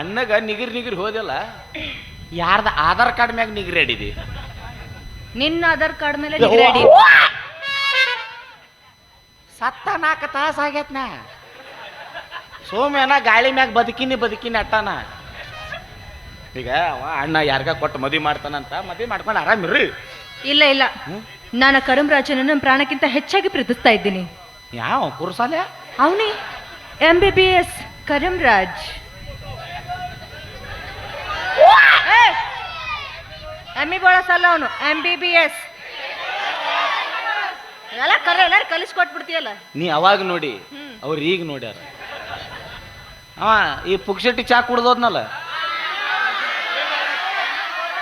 ಅಣ್ಣಗ ನಿಗಿರ್ ನಿಗಿರ್ ಹೋದಿಲ್ಲ ಯಾರ್ದ ಆಧಾರ್ ಕಾರ್ಡ್ ಮ್ಯಾಗ ನಿಗಿರ್ ಆಡಿದಿ ನಿನ್ನ ಆಧಾರ್ ಕಾರ್ಡ್ ಮೇಲೆ ರೆಡಿ ಸತ್ತ ನಾಲ್ಕು ತಾಸು ನಾ ಸೋಮ್ಯಾನ ಗಾಳಿ ಮ್ಯಾಗ ಬದುಕಿನಿ ಬದುಕಿನಿ ಅಟ್ಟಾನ. ಈಗ ಅವ ಅಣ್ಣ ಯಾರ್ಗ ಕೊಟ್ಟು ಮದುವೆ ಮಾಡ್ತಾನಂತ ಮದುವೆ ಮಾಡ್ಕೊಂಡು ಆರಾಮಿರ್ರಿ ಇಲ್ಲ ಇಲ್ಲ? ನಾನು ಕರಂರಾಜನ ನನ್ನ ಪ್ರಾಣಕ್ಕಿಂತ ಹೆಚ್ಚಾಗಿ ಪ್ರೀತಿಸ್ತಾ ಇದ್ದೀನಿ. ಯಾವ ಕುರ್ಸಾಲೆ? ಅವನಿ ಎಂ ಬಿ ಬಿ ಎಸ್ ಕರಂರಾಜ್ ಎಂ ಇ ಬಳಸಲ್ಲ ಅವನು ಎಂ ಬಿ ಬಿ ಎಸ್ ಎಲ್ಲ ಕರೆ ಎಲ್ಲಾರು ಕಲಿಸ್ಕೊಟ್ಬಿಡ್ತೀಯಲ್ಲ ನೀ ಅವಾಗ ನೋಡಿ. ಅವ್ರು ಈಗ ನೋಡ್ಯಾರ. ಅವ ಈ ಪುಕ್ಷಟ್ಟಿ ಚಾ ಕುಡ್ದೋದ್ನಲ್ಲ?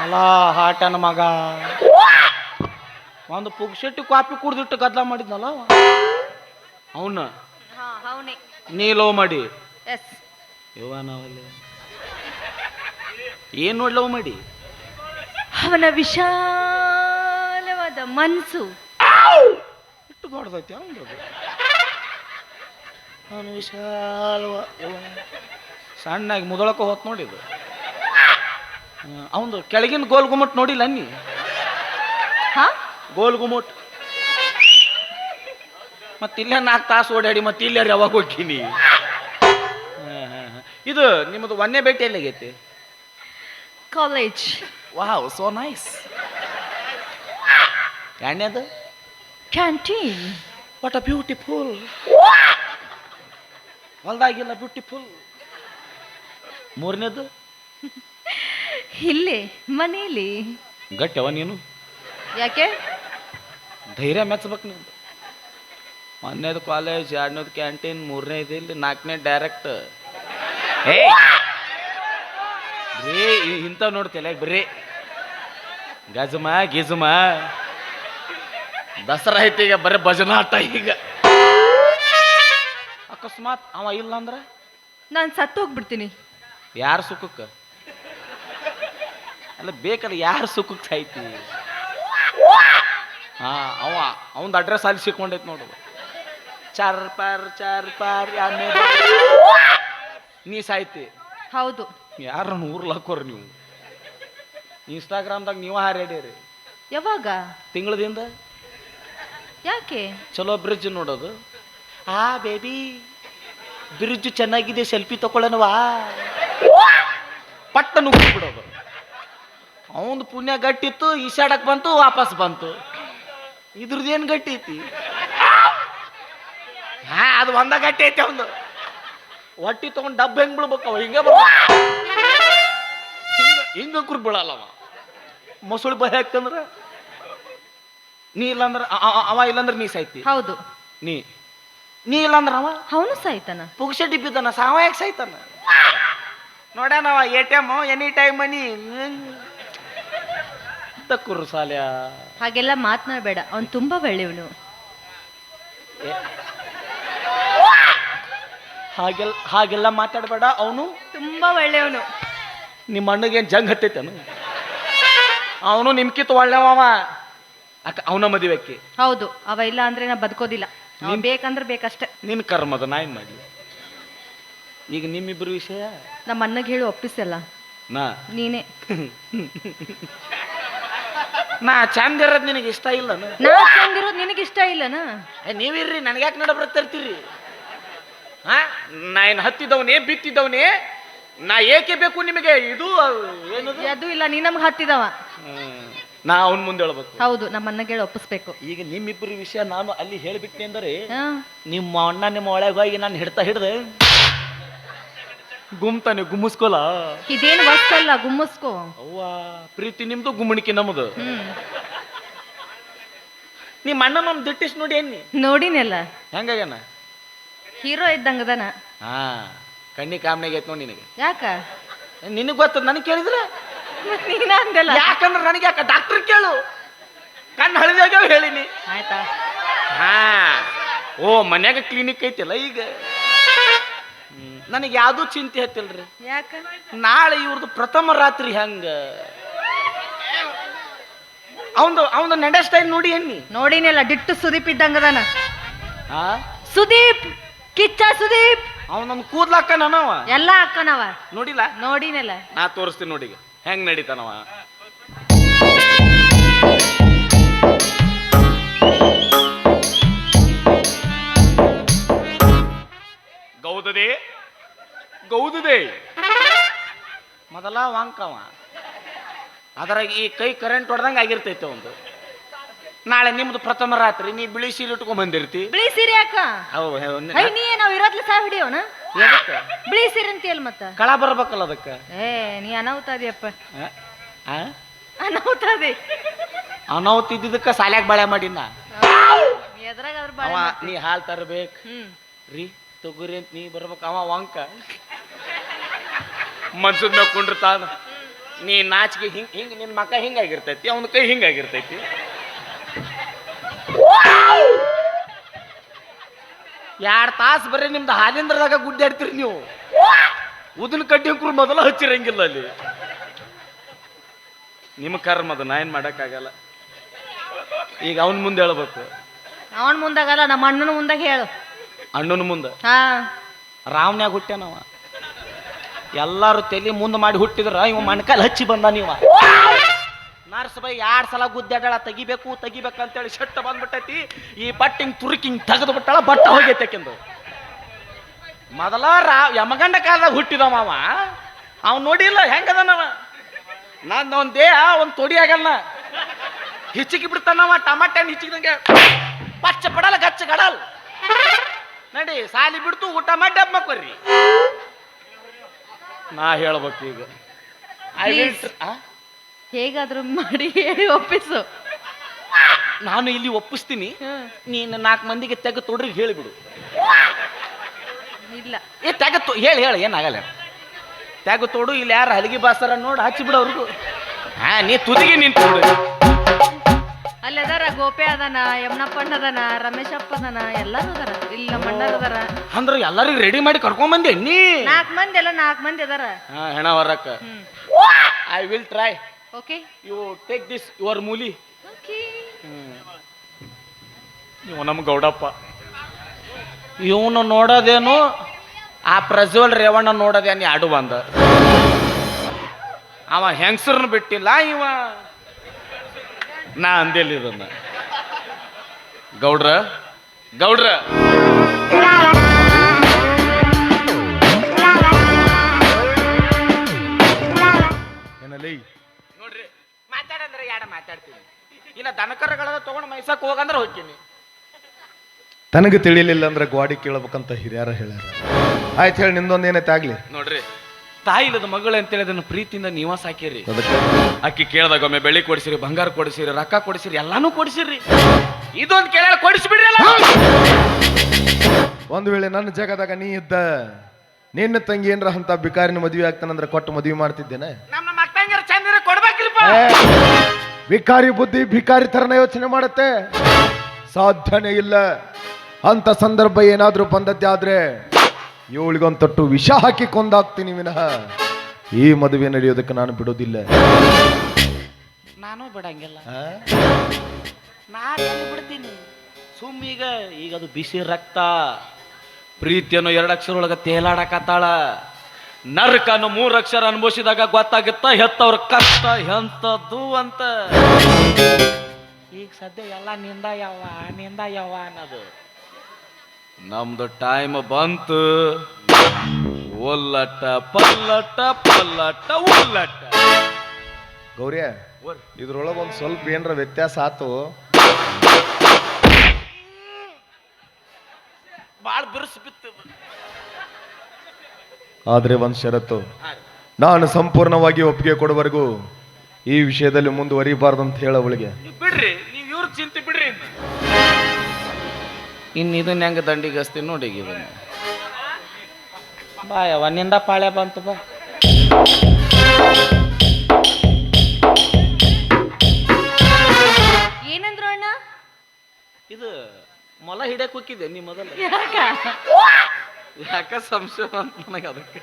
ಅಲ್ಲ ಹಾಟನ ಮಗ. ಒಂದು ಪುಕ್ಷಟ್ಟಿ ಕಾಪಿ ಕುಡ್ದಿಟ್ಟು ಗದ್ಲ ಮಾಡಿದ್ನಲ್ಲ ಅವನೇ. ನೀ ಲೋ ಮಾಡಿ. ಎಸ್. ಇವ ನಾವಲ್ಲಿ. ಏನ್ ನೋಡಿ ಲವ್ ಮಾಡಿ? ಅವನ ವಿಶಾಲವಾದ ಮನಸ್ಸು ಇಟ್ಟು ದೊಡ್ಡದೈತಿ ಅವನು ಅವನು ವಿಶಾಲವ ಸಣ್ಣಾಗಿ ಮುದಳಕ ಹೋತ್ ನೋಡಿದು ಅವನು ಕೆಳಗಿನ ಗೋಲ್ ಗುಮ್ಮಟ್ ನೋಡಿಲ್ಲ ನೀ? ಹಾ? ಗೋಲ್ ಗುಮ್ಮಟ್. ಮತ್ತೆ ಇಲ್ಲೇ ನಾಲ್ಕು ತಾಸು ಓಡಾಡಿ ಮತ್ತೆ ಇಲ್ಲೇ ಯಾವಾಗ ಹೋಗ್ತೀನಿ ಇದು ನಿಮ್ಮದು ಒಂದೇ ಭೇಟಿ ಎಲ್ಲಿಗೈತಿ? ಕಾಲೇಜ್ ವಾವ್ ಸೋ ನೈಸ್ ಎರಡನೇದು ಕ್ಯಾಂಟೀನ್ ವಾಟ್ ಅ ಬ್ಯೂಟಿಫುಲ್ ಹೊಲ್ದಾಗಿಲ್ಲ ಬ್ಯೂಟಿಫುಲ್ ಮೂರನೇದು? ಇಲ್ಲಿ ಮನೇಲಿ. ಗಟ್ಟವ ನೀನು? ಯಾಕೆ? ಧೈರ್ಯ ಮೆಚ್ಚಬೇಕು ನೀನು. ಒಂದನೇದು ಕಾಲೇಜ್ ಎರಡನೇದು ಕ್ಯಾಂಟೀನ್ ಮೂರನೇದು ಇಲ್ಲಿ ನಾಲ್ಕನೇ ಡೈರೆಕ್ಟ್ ಏ ಬರೀ ಇಂಥ ನೋಡ್ತಿಲ್ಲ ಬರೀ. ಗಜಮ ಗಿಜಮ. ದಸರಾ ಐತಿ ಈಗ ಬರೀ ಭಜನಾಟ ಈಗ. ಅಕಸ್ಮಾತ್ ಅವ ಇಲ್ಲ ಅಂದ್ರ? ನಾನು ಸತ್ತು ಹೋಗ್ಬಿಡ್ತೀನಿ ಯಾರ ಸುಖಕ್ಕೆ? ಅಲ್ಲ ಬೇಕಲ್ಲ ಯಾರ ಸುಖಕ್ಕೆ ಸಾಯ್ತಿ? ಹಾ ಅವ ಅವಂದು ಅಡ್ರೆಸ್ ಅಲ್ಲಿ ಸಿಕ್ಕೊಂಡೈತಿ ನೋಡು. ಚಾರ್ ಪಾರ್ ಚಾರ್ ಪಾರ್ ನೀ ಸಾಯ್ತಿ. ಹೌದು. ಯಾರನ್ನು ಊರ್ಲಾಕೋರಿ ನೀವು? ಇನ್ಸ್ಟಾಗ್ರಾಮ್ದಾಗ ನೀವು ಹಾರಾಡ್ಯಾರಿ ಯಾವಾಗ? ತಿಂಗಳದಿಂದ? ಯಾಕೆ? ಚಲೋ ಬ್ರಿಡ್ಜ್ ನೋಡೋದು. ಆ ಬೇಬಿ ಬ್ರಿಡ್ಜ್ ಚೆನ್ನಾಗಿದೆ ಸೆಲ್ಫಿ ತಗೊಳ್ಳೋಣವಾ ಪಟ್ಟ ನುಗ್ಗಿ ಬಿಡೋದು. ಅವಂದು ಪುಣ್ಯ ಗಟ್ಟಿತ್ತು ಈಸಾಡಕ್ ಬಂತು ವಾಪಸ್ ಬಂತು. ಇದ್ರದ್ದು ಏನು ಗಟ್ಟಿ ಐತಿ ಹಾ ಅದು ಒಂದ ಗಟ್ಟಿ ಐತಿ ಅವಂದು ಹೊಟ್ಟಿ ತಗೊಂಡು ಡಬ್ಬ ಹೆಂಗ್ ಬಿಡ್ಬೇಕು ಅವ? ಹಿಂಗ ಹಿಂಗ ಹಿಂಗ ಕುರ್ ಬೀಳಲ್ಲವ ಮೊಸಳು ಬಹ ಹಾಕ್ತಂದ್ರ ನೀ ಇಲ್ಲಂದ್ರ ಅ- ಅವ ಇಲ್ಲಂದ್ರ ನೀ ಸಾಯ್ತಿ. ಹೌದು. ನೀ. ನೀ ಇಲ್ಲಂದ್ರ ಅವ? ಅವನು ಸಾಯ್ತಾನ. ಪುಗ್ಸೆ ಬಿದ್ದಾನ ಸಾವ ಯಾಕೆ ಸಾಯ್ತಾನ ನೋಡ್ಯಾನವ A T M any time money ತಕ್ಕುರು ಸಾಲ್ಯ. ಹಾಗೆಲ್ಲ ಮಾತನಾಡಬೇಡ ಅವ್ನು ತುಂಬಾ ಒಳ್ಳೆಯವನು. ಹಾಗೆಲ್ಲ ಹಾಗೆಲ್ಲ ಮಾತಾಡಬೇಡ. ಅವನು ತುಂಬಾ ಒಳ್ಳೆಯವನು. ನಿಮ್ಮ ಅಣ್ಣಗೇನು ಜಂಗ್ ಹತ್ತೈತನು? ಅವನು ನಿಮ್ಕಿತ್ ಒಳ್ಳೆವ ಅಕ್ಕ ಅವನ ಮದುವೆಕ್ಕೆ ಹೌದು ಅವ ಇಲ್ಲ ಅಂದ್ರೆ ನಾ ಬದುಕೋದಿಲ್ಲ. ಅವ ಬೇಕಂದ್ರೆ ಬೇಕಷ್ಟೇ. ನಿನ್ನ ಕರ್ಮದ ನಾ ಏನ್ ಮಾಡಲಿ? ಈಗ ನಿಮ್ಮಿಬ್ಬರು ವಿಷಯ? ನಮ್ಮ ಅಣ್ಣಗೆ ಹೇಳಿ ಒಪ್ಪಿಸಲ್ಲ. ನಾ? ನೀನೇ. ನಾ ಚಂದ ಇರೋದು ನಿನಗೆ ಇಷ್ಟ ಇಲ್ಲ ನಾ ಚಂದಿರೋದು ನಿನಗೆ ಇಷ್ಟ ಇಲ್ಲನಾ? ನೀವಿರ್ರಿ ನನಗ್ಯಾಕೆ ನಡ ಬರ್ತಿರ್ತೀರಿ ಹಾ ನಾ ಏನು ಹತ್ತಿದವನೇ ಬಿತ್ತಿದವನೇ? ನಾ ಏಕೆ ಬೇಕು ನಿಮಗೆ? ಇದು ಏನದು? ಅದು ಇಲ್ಲ ನೀ ನಮ್ಗೆ ಹತ್ತಿದವ. ಹ್ಮ್. ನಾ ಅವನ್ ಮುಂದೆ ಹೇಳ್ಬೇಕು. ಹೌದು ನಮ್ಮ ಅಣ್ಣಗೆ ಹೇಳಿ ಒಪ್ಪಿಸ್ಬೇಕು. ಈಗ ನಿಮ್ಮಿಬ್ಬರ ವಿಷಯ ನಾನು ಅಲ್ಲಿ ಹೇಳ್ಬಿಟ್ಟೆ ಅಂದರೆ ಹಾ. ನಿಮ್ಮ ಅಣ್ಣ ನಿಮ್ಮ ಒಳಗೆ ಹೋಗಿ ನಾನು ಹಿಡ್ತಾ ಹಿಡ್ದೆ. ಗುಮ್ತಾನೆ ಗುಮ್ಮಿಸ್ಕೊಲ? ಇದೇನು ವಸ್ತಲ್ಲ ಗುಮ್ಮಸ್ಕೋ. ಅವ್ವ ಪ್ರೀತಿ ನಿಮ್ದು ಗುಮ್ಮಣಿಕೆ ನಮ್ಮದು ಹ್ಮ್. ನಿಮ್ಮ ಅಣ್ಣ ನಮ್ಮ ದಿಟ್ಟಿಸ್ ನೋಡಿ ಏನ್ ನೋಡಿನಲ್ಲ. ಹೆಂಗಾಗ್ಯಾನ? ಹೀರೋ ಇದ್ದಂಗದನ ಹಾ ಕಣ್ಣಿ ಕಾಮನೆಗೆ ಐತ್ ನೋಡಿ ನಿನಗೆ. ಯಾಕ? ನಿನಗೆ ಗೊತ್ತದ ನನಗೆ ಕೇಳಿದ್ರೆ? ನೀನ ಅಂದಲ್ಲ. ಯಾಕಂದ್ರೆ ನನಗೆ ಯಾಕ ಡಾಕ್ಟರ್ ಕೇಳು? ಕಣ್ಣು ಹಳಿದಾಗ ಹೇಳಿನಿ. ಆಯ್ತಾ? ಹಾ ಓ ಮನ್ಯಾಗ ಕ್ಲಿನಿಕ್ ಐತಿಲ್ಲ ಈಗ. ನನಗೆ ಯಾವುದೂ ಚಿಂತೆ ಹತ್ತಿಲ್ರಿ. ಯಾಕ? ನಾಳೆ ಇವ್ರದ್ದು ಪ್ರಥಮ ರಾತ್ರಿ ಹೆಂಗ? ಅವಂದು ಅವಂದು ನಡೆ ಸ್ಟೈಲ್ ನೋಡಿ ಎನ್ನಿ ನೋಡಿನಿಲ್ಲ ಡಿಟ್ಟು ಸುದೀಪ್ ಇದ್ದಂಗದಾನ ಆ ಸುದೀಪ್! ಕಿಚ್ಚ ಸುದೀಪ್. ಅವ ನನ್ನ ಅಕ್ಕನವ ನಾನವ ಎಲ್ಲ ಅಕ್ಕನವ. ನೋಡಿಲ್ಲ? ನೋಡಿನಲ್ಲ. ನಾ ತೋರಿಸ್ತೀನಿ ನೋಡಿ ಹೆಂಗ್ ನಡೀತಾನವ? ಗೌದದೆ? ಗೌದದೆ? ಮೊದಲ ವಾಂಕವ. ಅದರಾಗ ಈ ಕೈ ಕರೆಂಟ್ ಹೊಡೆದಂಗೆ ಆಗಿರ್ತೈತೆ ಒಂದು ನಾಳೆ ನಿಮ್ದು ಪ್ರಥಮ ರಾತ್ರಿ ನೀ ಬಿಳಿ ಸೀರೆ ಇಟ್ಕೊಂಡ್ ಬಂದಿರ್ತಿ. ಬಿಳಿ ಸೀರೆ ಅಕ್ಕ ಅವು ನೀ ನಾವ್ ಇರೋದ್ಲ ಸಹ ಹಿಡಿಯೋಣ? ಎದಕ್ಕೆ? ಬಿಳಿ ಸೀರೆ ಅಂತೀಯಲ್ ಮತ್ತ? ಕಳ ಬರ್ಬೇಕಲ್ಲ ಅದಕ್ಕೆ? ಏ ನೀ ಅನಾಹುತ ಅದಿಯಪ್ಪ. ಆ? ಆ? ಅನಾಹುತ ಅದಿ. ಅನಾಹುತ ಇದ್ದಿದ್ದಕ್ಕೆ ಸಾಲ್ಯಾಗ ಬಾಳೆ ಮಾಡಿನ? ಎದ್ರಾಗ ಅದ್ರ ಅವ ನೀ ಹಾಲ್ ತರ್ಬೇಕ್. ಹ್ಮ್. ರೀ ತೊಗರಿ ಅಂತ ನೀ ಬರ್ಬೇಕು ಅವ ವಂಕ. ಮನ್ಸದ್ ಮ್ಯಾಗ ಕುಂಡಿರ್ತಾನ. ನೀ ನಾಚಿಗೆ ಹಿಂಗ್ ಹಿಂಗ್ ನಿನ್ ಮಕ್ಕ ಹಿಂಗಾಗಿರ್ತೈತಿ ಅವನ ಕೈ ಹಿಂಗಾಗಿರ್ತೈತಿ. ಎರಡ್ ತಾಸು ಬರೀ ನಿಮ್ದು ಹಾಲಿಂದ್ರದಾಗ ಗುಡ್ಡಾಡ್ತೀರಿ ನೀವು? ಉದಿನ ಕಡ್ಡಿ ಅಂಕ್ರು ಮೊದಲ ಹಚ್ಚಿರಂಗಿಲ್ಲ ಅಲ್ಲಿ. ನಿಮ್ಮ ಕರ್ಮ ಅದು ನಾ ಏನ್ ಮಾಡಕ್ಕಾಗಲ್ಲ. ಈಗ ಅವನ ಮುಂದೆ ಹೇಳ್ಬೇಕು. ಅವನ ಮುಂದಾಗಲ್ಲ ನಮ್ಮ ಅಣ್ಣನ ಮುಂದಾಗ ಹೇಳು. ಅಣ್ಣನ ಮುಂದೆ? ಹಾ. ರಾವನ್ಯಾಗ ಹುಟ್ಟ್ಯಾನವ ಎಲ್ಲಾರು ತಲೆ ಮುಂದೆ ಮಾಡಿ ಹುಟ್ಟಿದ್ರ ಇವ ಮಣ್ಕಾಲ್ ಹಚ್ಚಿ ಬಂದ ನೀವ. ನರ್ಸ್ ಬೈ ಎರಡು ಸಲ ಗುದ್ದಾಡಳ ತೆಗಿಬೇಕು ತೆಗಿಬೇಕು ಅಂತೇಳಿ ಶೆಟ್ಟ ಬಂದ್ಬಿಟ್ಟೈತಿ. ಈ ಬಟ್ಟಿಂಗ್ ತುರುಕಿಂಗ್ ತೆಗೆದು ಬಿಟ್ಟಳ ಬಟ್ಟ ಹೋಗೈತೆ ಆಕಿಂದು. ಮೊದಲ ರಾ ಯಮಗಂಡ ಕಾಲದಾಗ ಹುಟ್ಟಿದ ಮಾವ ಅವ್ ನೋಡಿಲ್ಲ ಹೆಂಗದನವ ನಾನು ಒಂದು ದೇಹ ಒಂದು ತೊಡಿ ಆಗಲ್ಲ ಹಿಚ್ಚಿಗೆ ಬಿಡ್ತಾನವ ಟಮಾಟೆ ಹಣ್ಣು ಹಿಚ್ಚಿದಂಗೆ ಪಚ್ಚ ಪಡಲ್ಲ ಗಚ್ಚ ಗಡಲ್. ನಡಿ ಸಾಲಿ ಬಿಡ್ತು ಊಟ ಮಾಡಿ ಮಕ್ಕೊರ್ರಿ ನಾ ಹೇಳ್ಬೇಕು ಈಗ. I will? ಹೇಗಾದ್ರೂ ಮಾಡಿ ಹೇಳಿ ಒಪ್ಪಿಸು. ನಾನು ಇಲ್ಲಿ ಒಪ್ಪಿಸ್ತೀನಿ. ನೀನು ನಾಲ್ಕು ಮಂದಿಗೆ ತೆಗೆ ತೊಡ್ರಿಗೆ ಹೇಳಿಬಿಡು ಇಲ್ಲ. ಏ ತೆಗೆ ತೊ ಹೇಳಿ ಹೇಳಿ ಏನಾಗಲ್ಲ. ತೆಗೆ ತೊಡು ಇಲ್ಲಿ ಯಾರು ಹಲಗಿ ಬಾಸರ ನೋಡಿ ಹಚ್ಚಿಬಿಡು ಅವ್ರಿಗೂ. ಹಾ ನೀ ತುದಿಗೆ ನಿಂತು ಅಲ್ಲಿ ಅದಾರ ಗೋಪೆ ಅದನ ಯಮನಪ್ಪಣ್ಣ ಅದನ ರಮೇಶಪ್ಪ ಅದನ ಎಲ್ಲರೂ ಅದಾರ. ಇಲ್ಲ ಮಣ್ಣರ ಅದಾರ. ಅಂದ್ರೆ ಎಲ್ಲರಿಗೂ ರೆಡಿ ಮಾಡಿ ಕರ್ಕೊಂಡ್ ಬಂದೆ ನೀ? ನಾಲ್ಕು ಮಂದಿ ಎಲ್ಲ ನಾಲ್ಕು ಮಂದಿ ಅದಾರ. ಹಾ ಹೆಣ ಹೊರಕ್ಕ I will try okay you take this your ಮೂಲಿ okay ಇವ ನಮ್ಮ ಗೌಡಪ್ಪ ಇವನು ನೋಡೋದೇನು ಆ ಪ್ರಜ್ವಲ್ ರೇವಣ್ಣ ನೋಡೋದೇನು ಎರಡು ಬಂದ. ಅವ ಹೆಂಗಸರನ್ನ ಬಿಟ್ಟಿಲ್ಲ ಇವ. ನಾ ಅಂದಿಲ್ಲ ಇದನ್ನ. ಗೌಡ್ರ ಗೌಡ್ರ. ಹೋಗಂದ್ರೆ ಹೋಗ್ತೀನಿ. ತನಗೆ ತಿಳಿಲಿಲ್ಲ ಅಂದ್ರೆ ಗ್ವಾಡಿ ಕೇಳ್ಬೇಕಂತ ಹಿರಿಯರ ಹೇಳ್ಯಾರ. ಆಯ್ತು ಹೇಳಿ ನಿಂದೊಂದು ಏನೈತೆ ಆಗ್ಲಿ? ನೋಡ್ರಿ ತಾಯಿ ಇಲ್ಲದ ಮಗಳು ಅಂತೇಳಿ ಅದನ್ನ ಪ್ರೀತಿಯಿಂದ ನೀವ ಸಾಕಿರಿ. ಅದಕ್ಕೆ? ಅಕ್ಕಿ ಕೇಳ್ದಾಗ ಒಮ್ಮೆ ಬೆಳ್ಳಿ ಕೊಡಿಸಿರಿ ಬಂಗಾರ ಕೊಡಿಸಿರಿ ರೊಕ್ಕ ಕೊಡಿಸಿರಿ ಎಲ್ಲಾನು ಕೊಡಿಸಿರಿ. ಇದೊಂದು ಕೇಳ ಕೊಡಿಸ್ಬಿಡ್ರಿ ಅಲ್ಲ ಒಂದು ವೇಳೆ ನನ್ನ ಜಾಗದಾಗ ನೀ ಇದ್ದ ನಿನ್ನ ತಂಗಿ ಏನ್ರ ಅಂತ ಬಿಕಾರಿನ ಮದುವೆ ಆಗ್ತಾನಂದ್ರೆ ಕೊಟ್ಟು ಮದುವೆ ಮಾಡ್ತಿದ್ದೇನೆ? ನಮ್ಮ ಚಂದಿರ ಕೊಡ್ಬೇಕ್ರಿಪ್ಪ. ಬಿಕಾರಿ ಬುದ್ಧಿ ಬಿಕಾರಿ ತರನ ಯೋಚನೆ ಮಾಡುತ್ತೆ? ಸಾಧ್ಯನೇ ಇಲ್ಲ. ಅಂತ ಸಂದರ್ಭ ಏನಾದರೂ ಬಂದದ್ದೇ ಆದರೆ ಇವಳಿಗೊಂತಟ್ಟು ವಿಷ ಹಾಕಿ ಕೊಂದಾಗ್ತೀನಿ ವಿನಃ. ಈ ಮದುವೆ ನಡೆಯೋದಕ್ಕೆ ನಾನು ಬಿಡೋದಿಲ್ಲ. ನಾನು ಬಿಡಂಗಿಲ್ಲ. ಆ? ನಾನು ಬಿಡ್ತೀನಿ. ಸುಮ್ಮ ಈಗ ಈಗ ಅದು ಬಿಸಿ ರಕ್ತ. ಪ್ರೀತಿಯನ್ನು ಎರಡು ಅಕ್ಷರ ಒಳಗ ತೇಲಾಡಕತ್ತಾಳ. ಅನ್ನು ಮೂರು ಅಕ್ಷರ ಅನುಭವಿಸಿದಾಗ ಗೊತ್ತಾಗುತ್ತ ಹೆತ್ತವ್ರ ಕಷ್ಟ ಎಂಥದ್ದು ಅಂತ. ಈಗ ಸದ್ಯ ಎಲ್ಲ ನಿಂದ ಯಾವ ನಿಂದ ಯಾವ ಅನ್ನೋದು. ನಮ್ದು ಟೈಮ್ ಬಂತು. ಒಲ್ಲಟ ಪಲ್ಲಟ ಪಲ್ಲಟ ಒಲ್ಲಟ. ಗೌರಿಯ ಇದ್ರೊಳಗೆ ಒಂದು ಸ್ವಲ್ಪ ಏನರ ವ್ಯತ್ಯಾಸ ಆತು? ಭಾಳ ಬಿರುಸು ಬಿತ್ತು. ಆದ್ರೆ ಒಂದು ಷರತ್ತು. ನಾನು ಸಂಪೂರ್ಣವಾಗಿ ಒಪ್ಪಿಗೆ ಕೊಡುವವರೆಗೂ ಈ ವಿಷಯದಲ್ಲಿ ಮುಂದುವರಿಬಾರ್ದು ಅಂತ ಹೇಳ ಅವಳಿಗೆ. ಬಿಡ್ರಿ ನೀವು ಇವ್ರ ಚಿಂತೆ ಬಿಡ್ರಿ ಇನ್ನು. ಇನ್ನು ಇದನ್ನ ಹೆಂಗ ದಂಡಿಗೆ ಹಸ್ತೀನಿ ನೋಡಿ ಈಗ ಇದನ್ನ ಬಾ ಯವ್ವ ನಿಂದ ಪಾಳೆ ಬಂತು ಬಾ. ಏನಂದ್ರು ಅಣ್ಣ? ಇದು ಮೊಲ ಹಿಡಿಯಕ್ ಹೋಗಿದ್ದೆ ನೀ ಮೊದಲು? ಯಾಕ? ಯಾಕ ಸಂಶಯ ಅಂತ ನನಗೆ ಅದಕ್ಕೆ?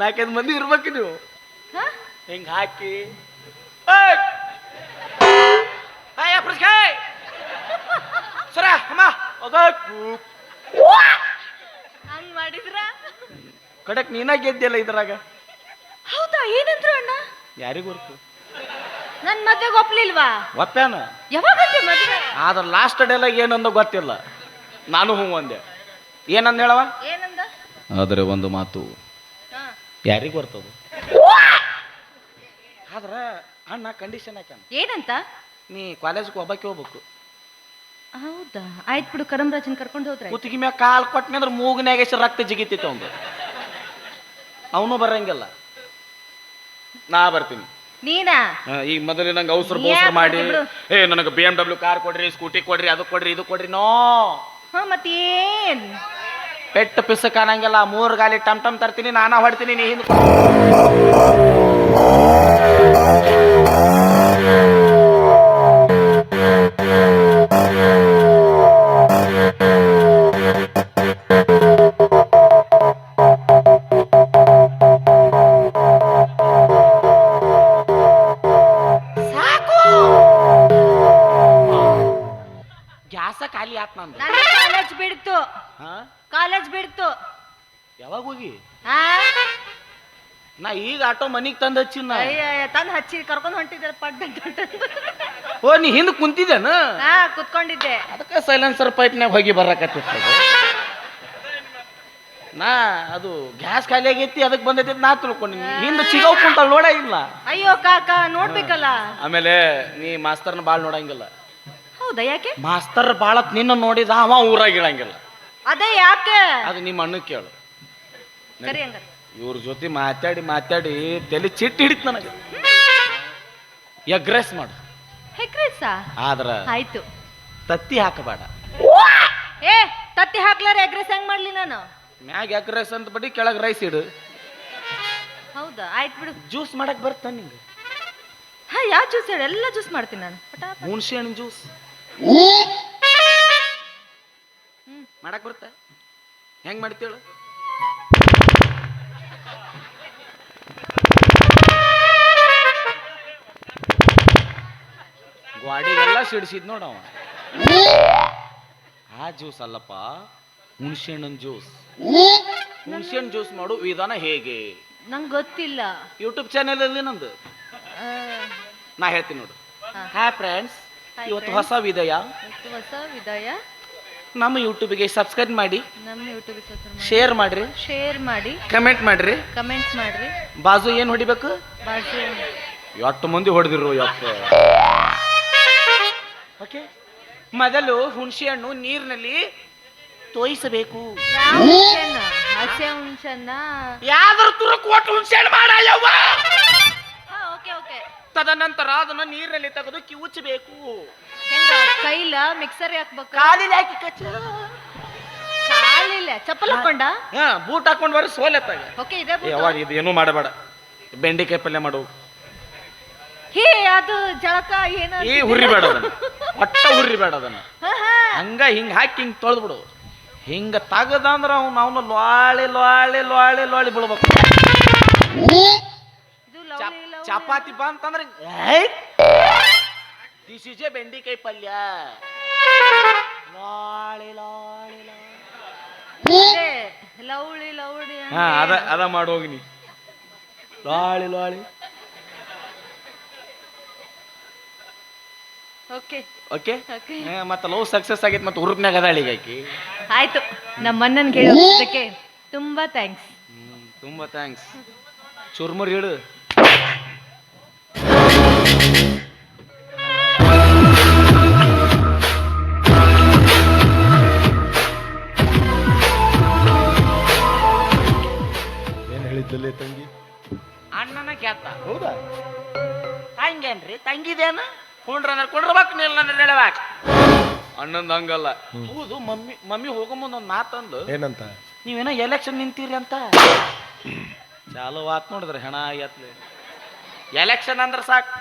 ನಾಲ್ಕೈದು ಮಂದಿ ಇರ್ಬೇಕು ನೀವು. ಹ? ಹಿಂಗ್ ಹಾಕಿ! ಸರ ಅಮ್ಮ. ಹಂಗ್ ಮಾಡಿದ್ರ? ಕಡಕ್ ನೀನ ಗೆದ್ದಿಲ್ಲ ಇದ್ರಾಗ? ಹೌದಾ? ಏನಂದ್ರು ಅಣ್ಣ? ಯಾರಿಗೂ ಗೊತ್ತು ನನ್ ಮದ್ವೆಗೆ ಒಪ್ಲಿಲ್ವಾ? ಒಪ್ಪ್ಯಾನ? ಯಾವಾಗ ಮದ್ವೆ? ಆದ್ರ ಲಾಸ್ಟ್ ಡೇಲಾಗ ಏನಂದ ಗೊತ್ತಿಲ್ಲ. ನಾನು ಹ್ಞೂ ಒಂದೆ ಏನಂದ ಹೇಳವ ಏನಂದ? ಆದರೆ ಒಂದು ಮಾತು. ಯಾರಿಗೆ ಯಾರಿಗೂ ಬರ್ತದ ಆದ್ರ ಅಣ್ಣ ಕಂಡೀಷನ್ ಹಾಕ್ಯಾನ ಏನಂತ? ನೀ ಕಾಲೇಜ್ಗೆ ಒಬ್ಬಕ್ಕೆ ಹೋಗ್ಬೇಕು. ಹೌದಾ? ಆಯ್ತು ಬಿಡು ಕರಂರಾಜನ್ ಕರ್ಕೊಂಡು ಹೋದ್ರೆ ಕುತ್ತಿಗೆ ಮ್ಯಾಗ ಕಾಲ್ ಕೊಟ್ಟನೆ ಅಂದ್ರೆ ಮೂಗಿನಾಗ ಎಷ್ಟು ರಕ್ತ ಜಿಗಿತಿತ್ತು ಅವನು ಅವನು ಬರಂಗಿಲ್ಲ. ನಾ ಬರ್ತೀನಿ. ನೀನಾ? ಈ ಈಗ ಮೊದಲು ನಂಗೆ ಅವಸರ ಬೋಸರ ಯಾಕ್ ಮಾಡಿ. ಬಿಡು? ಏ ನನಗೆ ಬಿ ಎಂ ಡಬ್ಲ್ಯೂ ಕಾರ್ ಕೊಡ್ರಿ ಸ್ಕೂಟಿ ಕೊಡ್ರಿ ಅದು ಕೊಡ್ರಿ ಇದು ಕೊಡ್ರಿ ನೋ. ಹಾ ಮತ್ತೇನ್? ಪೆಟ್ಟು ಪಿಸ ಅನ್ನಂಗಿಲ್ಲ ಮೂರು ಗಾಲಿ ಟಮ್ ಟಮ್ ತರ್ತೀನಿ ನಾನಾ ಹೊಡ್ತೀನಿ ನೀ ಹಿಂದೆ ಗ್ಯಾಸ ಖಾಲಿ ಆತ್ ನಂದು. ಕಾಲೇಜ್ ಬಿಡ್ತು. ಕಾಲೇಜ್ ಬಿಡ್ತು. ಯಾವಾಗ ಹೋಗಿ? ನಾ ಈಗ ಆಟೋ ಮನಿಗ್ ತಂದು ಹಚ್ಚಿನ ಅಯ್ಯ ತಂದು ಹಚ್ಚಿ ಕರ್ಕೊಂಡ್ ಹೊಂಟಿದ್ದೆ ಪಡ್ ಓ ನೀ ಹಿಂದೆ ಕುಂತಿದ್ದೇನ ಹಾ ಕುತ್ಕೊಂಡಿದ್ದೆ. ಅದಕ್ಕೆ ಸೈಲೆನ್ಸರ್ ಪೈಪ್ನ್ಯಾಗ ಹೋಗಿ ಬರಕತ್ತಿತ್ತು. ನಾ ಅದು ಗ್ಯಾಸ್ ಖಾಲಿ ಆಗೈತಿ ಅದಕ್ಕೆ ಬಂದೈತಿ ನಾ ತಿಳ್ಕೊಂಡಿನಿ. ಹಿಂದೆ ಚಿಗವ್ ಕುಂತ ನೋಡ ಇಲ್ಲ. ಅಯ್ಯೋ ಕಾಕ ನೋಡ್ಬೇಕಲ್ಲ. ಆಮೇಲೆ ನೀ ಮಾಸ್ತರ್ನ ಭಾಳ ನೋಡಂಗಿಲ್ಲ. ಹೌದಾ ಯಾಕೆ? ಮಾಸ್ತರ್ ಭಾಳ ನಿನ್ನ ನೋಡಿದ ಅವ ಊರಾಗ ಇಳಂಗಿಲ್ಲ. ಅದೇ ಯಾಕೆ? ಅದು ನಿಮ್ಮ ಅಣ್ಣ ಕೇಳು. ಸರಿ ಹಂಗಾರ. ಇವ್ರ ಜೊತೆ ಮಾತಾಡಿ ಮಾತಾಡಿ ತಲೆ ಚಿಟ್ಟು ಹಿಡಿತ್ ನನಗೆ. ಎಗ್ರೆಸ್ ಮಾಡು. ಹೆಕ್ರಿಸಾ ಆದ್ರ ಆಯ್ತು. ತತ್ತಿ ಹಾಕಬೇಡ. ಏ ತತ್ತಿ ಹಾಕ್ಲಾರ ಎಗ್ರೆಸ್ ಹೆಂಗ್ ಮಾಡ್ಲಿ ನಾನು? ಮ್ಯಾಗ ಎಗ್ರೆಸ್ ಅಂತ ಬಡಿ ಕೆಳಗೆ ರೈಸ್ ಇಡು. ಹೌದಾ? ಆಯ್ತು ಬಿಡು. ಜ್ಯೂಸ್ ಮಾಡಕ್ ಬರ್ತ ನಿಂಗೆ. ಹಾ ಯಾವ ಜ್ಯೂಸ್ ಹೇಳಿ? ಎಲ್ಲ ಜ್ಯೂಸ್ ಮಾಡ್ತೀನಿ ನಾನು. ಪಟಾಪ ಹುಣಸೆ ಹಣ್ಣು ಜ್ಯೂಸ್. ಮಾಡಕ್ ಬರ್ತ ಹೆಂಗ್ ಮಾಡ್ತೇಳು ಗ್ವಾಡಿಗೆಲ್ಲ ಇಡಿಸಿದ್ ನೋಡವ ಆ ಜ್ಯೂಸ್ ಅಲ್ಲಪ್ಪ ಹುಣಸೆಣ್ಣ ಜ್ಯೂಸ್. ಹುಣಸೆಣ್ಣ ಜ್ಯೂಸ್ ಮಾಡು ವಿಧಾನ ಹೇಗೆ? ನಂಗೆ ಗೊತ್ತಿಲ್ಲ. ಯೂಟ್ಯೂಬ್ ಚಾನೆಲ್ ಅಲ್ಲಿ ನಂದು. ನಾ ಹೇಳ್ತೀನಿ ನೋಡು. ಹಾ. ಫ್ರೆಂಡ್ಸ್ ಇವತ್ತು ಹೊಸ ವಿದಯ. ಹೊಸ ವಿದಯ. ನಮ್ಮ ಯೂಟ್ಯೂಬ್ಗೆ ಸಬ್ಸ್ಕ್ರೈಬ್ ಮಾಡಿ. ನಮ್ಮ ಯೂಟ್ಯೂಬ್ ಶೇರ್ ಮಾಡ್ರಿ. ಶೇರ್ ಮಾಡಿ. ಕಮೆಂಟ್ ಮಾಡ್ರಿ. ಕಮೆಂಟ್ಸ್ ಮಾಡ್ರಿ. ಬಾಜು ಏನು ಹೊಡಿಬೇಕು? ಬಾಜು. ಎಷ್ಟು ಮಂದಿ ಹೊಡೆದಿರು ಯಪ್ಪ. ಓಕೆ ಮೊದಲು ಹುಣಸೆ ಹಣ್ಣು ನೀರಿನಲ್ಲಿ ತೋಯಿಸಬೇಕು? ಹಸೆ ಹುಣ್ಸನ್ನ ಯಾವ್ದಾರು ತುರಕ್ ಒಟ್ಟು ಹುಣಸೆ ಹಣ್ಣು ಮಾಡ ಯವ್ವ ಓಕೆ ಓಕೆ ತದನಂತರ ಅದನ್ನ ನೀರಿನಲ್ಲಿ ತೆಗೆದು ಕಿವುಚಬೇಕು. ಹೆಂಗ ಕೈಲ ಮಿಕ್ಸರ್ ಹಾಕ್ಬೇಕು? ಕಾಲಿಲಿ ಹಾಕಿ ಕಚ್ಚ. ಕಾಲಿಲ್ಲ ಚಪ್ಪಲ್ ಹಾಕೊಂಡ? ಹಾ ಬೂಟ್ ಹಾಕೊಂಡ್ ಬರೋ ಸೋಲೆತ್ತಾಗ. ಓಕೆ ಇದೆ ಬೂಟು. ಯಾವಾಗ ಇದು ಏನೂ ಮಾಡಬೇಡ. ಬೆಂಡೆಕಾಯಿ ಪಲ್ಯ ಮಾಡು. ಹೇ ಅದು ಜಳಕ ಏನು ಈ ಹುರಿಬೇಡ ಅದನ್ನ. ಒಟ್ಟ ಬೇಡ ಅದನ್ನ. ಹಂಗ ಹಿಂಗ ಹಾಕಿ ಹಿಂಗ್ ತೊಳೆದು ಬಿಡು. ಹಿಂಗ ತಗದಂದ್ರ ಅವ್ನು ಅವನು ಲಾಳಿ ಲಾಳಿ ಲಾಳಿ ಲಾಳಿ ಬಿಡ್ಬೇಕು ಚಪ್-. ಚಪಾತಿ ಬಾ ದಿಸ್ ಇಸ್ ಎ ಬೆಂಡಿಕಾಯಿ ಪಲ್ಯ. ಲಾಳಿ ಲಾಳಿ ಲಾಳಿ. ಲೌಳಿ ಹಾ ಅದ ಅದ ಮಾಡೋಗಿ ನೀ. ಲಾಳಿ ಲಾಳಿ. ಓಕೆ ಓಕೆ ಓಕೆ ಮತ್ತೆ ಲವ್ ಸಕ್ಸಸ್ ಆಗೈತೆ ಮತ್ತೆ ಹುರುಪ್ನ್ಯಾಗ ಅದಾಳ ಈಗ ಆಕಿ. ಆಯ್ತು. ನಮ್ಮ ಅಣ್ಣನ್ ಕೇಳೋದಕ್ಕೆ ತುಂಬಾ ಥ್ಯಾಂಕ್ಸ್ ಹ್ಮ್, ತುಂಬಾ ಥ್ಯಾಂಕ್ಸ್ ಚುರ್ಮುರ್ ಹೇಳು ಏನ್ ಹೇಳಿದ್ದಲ್ಲೇ ತಂಗಿ? ಅಣ್ಣನ ಕ್ಯಾತ ಹೌದಾ? ತಂಗೇನ್ರಿ ತಂಗಿದೇನ? ಕುಂಡ್ರ ಕುಂಡ್ರಬೇಕು ನಿಲ್ಲ ಹೇಳಬೇಕು ಅಣ್ಣಂದ ಹಂಗಲ್ಲ. ಹೌದು ಮಮ್ಮಿ ಮಮ್ಮಿ ಹೋಗೋ ಮುಂದೆ ಒಂದು ಮಾತಂದು ಏನಂತ? ನೀವೇನೋ ಎಲೆಕ್ಷನ್ ನಿಂತೀರಿ ಅಂತ. ಚಾಲು ಆತ್ ನೋಡಿದ್ರೆ ಹೆಣ ಎತ್ಲಿ ಎಲೆಕ್ಷನ್ ಅಂದ್ರೆ ಸಾಕು.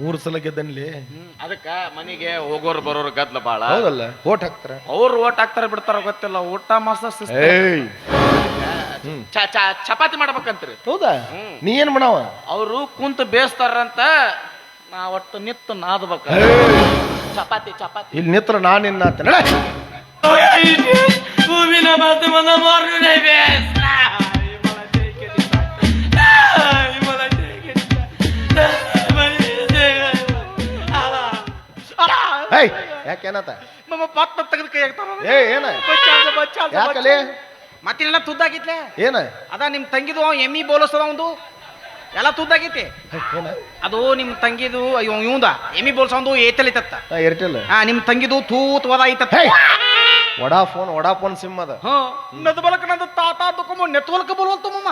ಮೂರ್ ಸಲ ಗೆದ್ದನ್ಲಿ? ಹ್ಮ್ ಅದಕ್ಕ ಮನೆಗೆ ಹೋಗೋರು ಬರೋರು ಗದ್ಲ ಬಾಳ. ಹೌದಲ್ಲ ಓಟ್ ಹಾಕ್ತಾರ. ಅವ್ರು ಓಟ್ ಹಾಕ್ತಾರ ಬಿಡ್ತಾರ ಗೊತ್ತಿಲ್ಲ ಊಟ ಮಾಸ ಚ- ಚಾ ಚಪಾತಿ ಮಾಡ್ಬೇಕಂತ್ರಿ. ಹೌದಾ? ಹ್ಮ್. ನೀ ಏನ್ ಮಾಡವ? ಅವರು ಕುಂತು ಬೇಯಿಸ್ತಾರಂತ ನಾ ಒಟ್ಟು ನಿತ್ತು ನಾದ್ಬೇಕ. ಚಪಾತಿ ಚಪಾತಿ. ಇಲ್ಲಿ ನಿತ್ರ ನಾನು ನಿನ್ನ ಬೇಸ್ ಏಯ್ ಯಾಕೇನತ ಮಮ್ಮ ಪತ್ತ ತೆಗೆದು ಕೈ ಹಾಕ್ತಾರ ಏ ಏನ? ಯಾಕಲೆ? ಮತ್ತಿನೆಲ್ಲ ತುದ್ದಾಗಿತ್ತೆ ಏನ? ಅದ ನಿಮ್ ತಂಗಿದು ಎಮ್ಮಿ ಬೋಲಸ್ತದ ಒಂದು ಎಲ್ಲ ತುದ್ದಾಗೈತಿ? ಏನ? ಅದು ನಿಮ್ ತಂಗಿದು ಅಯ್ಯೋ ಇವಂದ ಎಮ್ಮಿ ಬೋಲ್ಸೊಂದು ಏರ್ಟೆಲ್ ಐತತ್ತ ಏರ್ಟೆಲ್ ಹಾ ನಿಮ್ ತಂಗಿದು ತೂತ್ ವದ ಐತತ್ತ Vodafone Vodafone Vodafone SIM ಅದ. ಹಾ ನದ ಬಲಕ ನಂದು ತಾತ ದುಕಮ ನೆಟ್ವರ್ಕ್ ಬರುವಂತ ಮಮ್ಮ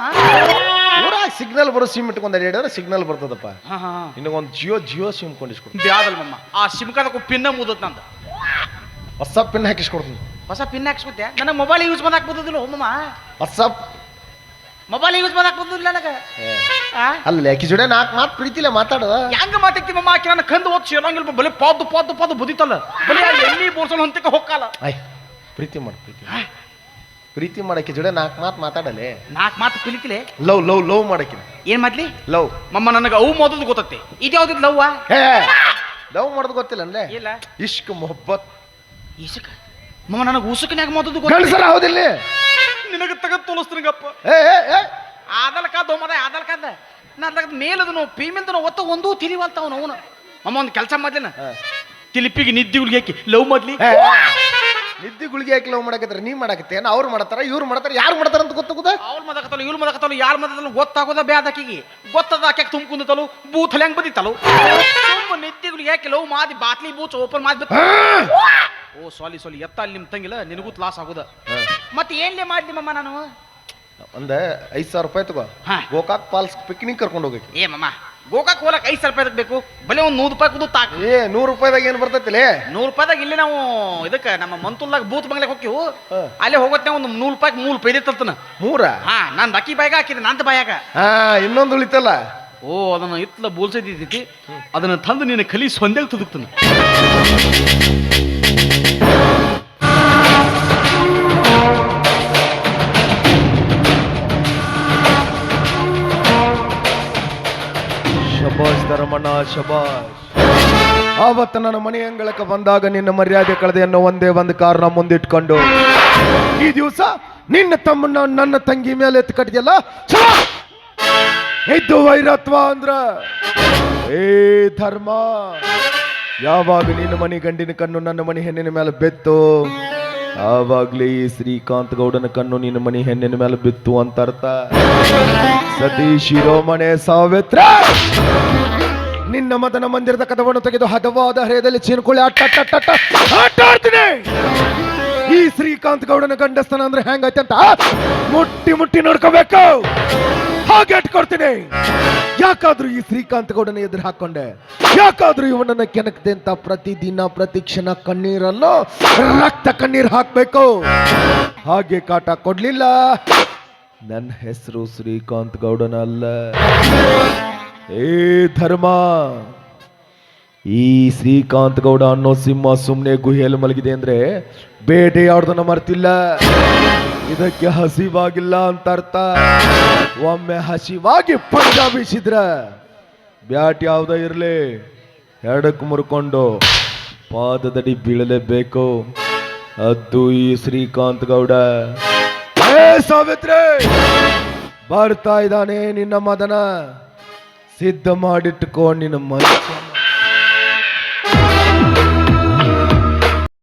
ಊರಾಗ ಸಿಗ್ನಲ್ ಬರೋ ಸಿಮ್ ಇಟ್ಕೊಂಡ್ ಹೇಳಿದ್ರೆ ಸಿಗ್ನಲ್ ಬರ್ತದಪ್ಪ. ನಿನಗೊಂದು ಜಿಯೋ ಜಿಯೋ ಸಿಮ್ ಕೊಂಡಿಸ್ಕೊಡ್ತೀನಿ ಬ್ಯಾದಲ್ ಮಮ್ಮ. ಆ ಸಿಮ್ಕದಕ್ಕೂ ಪಿನ್ನ ಮುದತ್ ನಂದು. ಹೊಸ ಪಿನ್ ಹಾಕಿಸ್ಕೊಡ್ತೀನಿ. ಹೊಸ ಪಿನ್ ಹಾಕ್ಸ್ಬಿಟ್ಟೆ ನನಗೆ ಮೊಬೈಲ್ ಯೂಸ್ ಮಾಡಕ್ ಬರ್ತದಿಲ್ಲ ಒಮ್ಮ ವಾಟ್ಸಪ್ ಮೊಬೈಲ್ ಯೂಸ್ ಮಾಡಕ್ ಬರ್ತದಿಲ್ಲ ನನಗೆ? ಅಲ್ಲ ಆಕಿ ಜೋಡೆ ನಾಲ್ಕು ಮಾತು ಪ್ರೀತಿಲ್ಲ ಮಾತಾಡು. ಹೆಂಗ ಮಾತಾಡ್ತಿ ಮಮ್ಮ ಆಕಿ ನನ್ನ ಕಂದು ಓದ್ ಸೇರಂಗಿಲ್ಲ ಬಲಿ ಪಾದು ಪಾದು ಪಾದು ಬುದಿತಲ್ಲ. ಬಲಿ ಎಲ್ಲಿ ಎಣ್ಣಿ ಬೋರ್ಸೋಣ ಹೊಕ್ಕಲ್ಲ ಹೋಗಲ್ಲ ಆಯ್ ಪ್ರೀತಿ ಮಾಡು ಪ್ರೀತಿ. ಪ್ರೀತಿ ಮಾಡಕ್ಕೆ ಜೋಡೆ ನಾಲ್ಕು ಮಾತು ಮಾತಾಡಲೆ. ನಾಲ್ಕು ಮಾತು ಕಲಿತಿಲೆ ಲವ್ ಲವ್ ಲವ್ ಮಾಡಕ್ಕೆ ಏನ್ ಮಾಡ್ಲಿ? ಲವ್. ಮಮ್ಮ ನನಗೆ ಅವು ಮೊದಲು ಗೊತ್ತತ್ತೆ ಇದು ಯಾವ್ದು ಲವ್ವಾ? ಲವ್ ಮಾಡೋದು ಗೊತ್ತಿಲ್ಲ ಅಂದ್ರೆ ಇಲ್ಲ. ಇಷ್ಕ್ ಮೊಹಬ್ಬತ್. ಈಸಕ ಮಮ್ಮ ನನಗೆ ಉಸುಕನ್ಯಾಗ ಮೊದಲು ಗೊತ್ತ ಗಂಡಸರ ಹೌದಿಲ್ಲ? ನಿನಗೆ ತಗದ್ ತೋಲಿಸ್ತೀನಗಪ್ಪ ಏ ಏ ಏ. ಆದಲ್ ಕಾದ ಮದ ಆದಲ್ ಕಾದ. ನಾ ತಗದ್ ಮೇಲದನು ಫೀಮೇಲ್ದನು ಒತ್ತ ಒಂದೂ ತಿರಿವಲ್ತಾವ ಅವನು ಮಮ್ಮ ಒಂದು ಕೆಲಸ ಮಾಡ್ಲಿನ? ತಿಲಿಪಿಗೆ ನಿದ್ದಿ ಗುಳಿಗೆ ಹಾಕಿ ಲವ್ ಮಾಡ್ಲಿ? ನಿದ್ದಿ ಗುಳಿಗೆ ಹಾಕಿ ಲವ್ ಮಾಡಕತ್ರ ನೀ ಮಾಡಕತ್ತೇನ ಅವ್ರು ಮಾಡ್ತಾರ ಇವ್ರು ಮಾಡ್ತಾರ ಯಾರು ಮಾಡ್ತಾರ ಅಂತ ಗೊತ್ತಾಗುದ ಅವ್ರು ಮದಕತ್ತಲ್ಲ ಇವ್ರು ಮದಕತ್ತಲ್ಲ ಯಾರು ಮದಕತ್ತಲು ಗೊತ್ತಾಗೋದ ಬ್ಯಾದಕಿಗೆ ಗೊತ್ತದ ಆಕೆ ತುಂಬ ಬೂತ್ ಹೆಂಗ್ ಬದಿತ್ತಲು ತುಂಬ ನಿದ್ದಿಗುಳಿಗೆ ಕೆಲವು ಲವ್ ಮಾದಿ ಬಾಟ್ಲಿ ಬೂಚ್ ಓಪನ್ ಮಾಡಿ ಓ ಸಾಲಿ ಸಾಲಿ ಎತ್ತ ಅಲ್ಲಿ ನಿಮ್ ತಂಗಿಲ್ಲ ನಿನಗೂ ಲಾಸ್ ಆಗೋದ. ಮತ್ತೆ ಏನ್ಲೇ ಮಾಡ್ಲಿ ಮಮ್ಮ ನಾನು? ಒಂದ ಐದ್ ಸಾವಿರ ರೂಪಾಯಿ ತಗೋ. ಹಾ. ಗೋಕಾಕ್ ಪಾಲ್ಸ್ ಪಿಕ್ನಿಕ್ ಕರ್ಕೊಂಡು ಹೋಗಕ್ಕೆ ಏ ಮಮ್ಮ ಗೋಕಾಕ್ ಹೋಲಕ್ ಐದು ಸಾವಿರ ರೂಪಾಯಿ ಬೇಕು? ಬಲೆ ಒಂದು ನೂರು ರೂಪಾಯಿ ಕುದು ತಾಕ್. ಏ ನೂರು ರೂಪಾಯಿದಾಗ ಏನ್ ಬರ್ತೈತಿಲೇ ನೂರು ರೂಪಾಯಿದಾಗ ಇಲ್ಲಿ ನಾವು ಇದಕ್ಕೆ ನಮ್ಮ ಮಂತುಲ್ದಾಗ ಬೂತ್ ಬಂಗ್ಲೆಗೆ ಹೋಗ್ತೀವಿ. ಹಾ. ಅಲ್ಲೇ ಹೋಗುತ್ತೆ ಒಂದು ನೂರು ರೂಪಾಯಿ ಮೂರು ಪೈದಿ ತರ್ತನ. ಮೂರ? ಹಾ ನಾನು ಅಕ್ಕಿ ಬಾಯಿಗೆ ಹಾಕಿದೆ ನಂತ ಬಾಯಾಗ. ಹಾ ಇನ್ನೊಂದು ಉಳಿತಲ್ಲ? ಓ, ಅದನ್ನ ಇತ್ಲ ಬೋಲ್ಸೈತಿ ಅದನ್ನ ತಂದು ನೀನು ಕಲಿ ಸೊಂದೆಗೆ ತುದುಕ್ತಾನೆ. ಶಬಾಷ್ ಧರ್ಮಣ್ಣ, ಶಬಾಷ್. ಆವತ್ತು ನನ್ನ ಮನೆ ಅಂಗಳಕ್ಕೆ ಬಂದಾಗ ನಿನ್ನ ಮರ್ಯಾದೆ ಕಳೆದೆ ಅನ್ನೋ ಒಂದೇ ಒಂದು ಕಾರಣ ಮುಂದಿಟ್ಕೊಂಡು, ಈ ದಿವಸ ನಿನ್ನ ತಮ್ಮನ್ನ ನನ್ನ ತಂಗಿ ಮೇಲೆ ಎತ್ತು ಕಟ್ಟಿದೆಯಲ್ಲ? ಇದ್ದು ವೈರತ್ವ ಅಂದ್ರ? ಏ ಧರ್ಮ ಯಾವಾಗ ನಿನ್ನ ಮನೆ ಗಂಡಿನ ಕಣ್ಣು ನನ್ನ ಮನೆ ಹೆಣ್ಣಿನ ಮೇಲೆ ಬಿತ್ತು. ಆವಾಗ್ಲೇ ಶ್ರೀಕಾಂತ್ ಗೌಡನ ಕಣ್ಣು ನಿನ್ನ ಮನೆ ಹೆಣ್ಣಿನ ಮೇಲೆ ಬಿತ್ತು ಅಂತ ಅರ್ಥ ಸತೀಶ್ ಶಿರೋಮಣೆ ಸಾವಿತ್ರ! ನಿನ್ನ ಮದನ ಮಂದಿರದ ಕದವನ್ನು ತೆಗೆದು ಹದವಾದ ಹೃದಯದಲ್ಲಿ ಅಟ್ಟ ಅಟ್ಟ ಈ ಶ್ರೀಕಾಂತ್ ಗೌಡನ ಗಂಡಸ್ತನ ಅಂದ್ರೆ ಹೆಂಗೈತೆ ಅಂತ? ಮುಟ್ಟಿ ಮುಟ್ಟಿ ನೋಡ್ಕೋಬೇಕು. ಹಾಗೆ ಇಟ್ಕೊಡ್ತೀನಿ ಯಾಕಾದ್ರೂ ಈ ಶ್ರೀಕಾಂತ್ ಗೌಡನ ಎದುರು ಹಾಕೊಂಡೆ? ಯಾಕಾದ್ರೂ ಇವನನ್ನ ಕೆಣಕದೆ ಅಂತ ಪ್ರತಿದಿನ, ಪ್ರತಿ ಕ್ಷಣ ಕಣ್ಣೀರನ್ನು ರಕ್ತ ಕಣ್ಣೀರ್ ಹಾಕ್ಬೇಕು. ಹಾಗೆ ಕಾಟ ಕೊಡ್ಲಿಲ್ಲ. ನನ್ನ ಹೆಸರು ಶ್ರೀಕಾಂತ್ ಗೌಡನ ಅಲ್ಲ ಏ ಧರ್ಮ! ಈ ಶ್ರೀಕಾಂತ್ ಗೌಡ ಅನ್ನೋ ಸಿಂಹ ಸುಮ್ಮನೆ ಗುಹೆಯಲ್ಲಿ ಮಲಗಿದೆ ಅಂದ್ರೆ ಬೇಟೆಯಾಡ್ದನ್ನ ಮರ್ತಿಲ್ಲ. ಇದಕ್ಕೆ ಹಸಿವಾಗಿಲ್ಲ ಅಂತ ಅರ್ಥ. ಒಮ್ಮೆ ಹಸಿವಾಗಿ ಪಂಜ ಬೀಸಿದ್ರ ಬ್ಯಾಟ್ ಯಾವ್ದ ಇರ್ಲಿ. ಎರಡಕ್ಕೆ ಮುರ್ಕೊಂಡು ಪಾದದಡಿ ಬೀಳಲೇಬೇಕು. ಅದು ಈ ಶ್ರೀಕಾಂತ್ ಗೌಡ. ಸಾವಿತ್ರಿ! ಬರ್ತಾ ಇದ್ದಾನೆ ನಿನ್ನ ಮದನ. ಸಿದ್ಧ ಮಾಡಿಟ್ಟುಕೋ ನಿನ್ನ ಮನುಷ್ಯ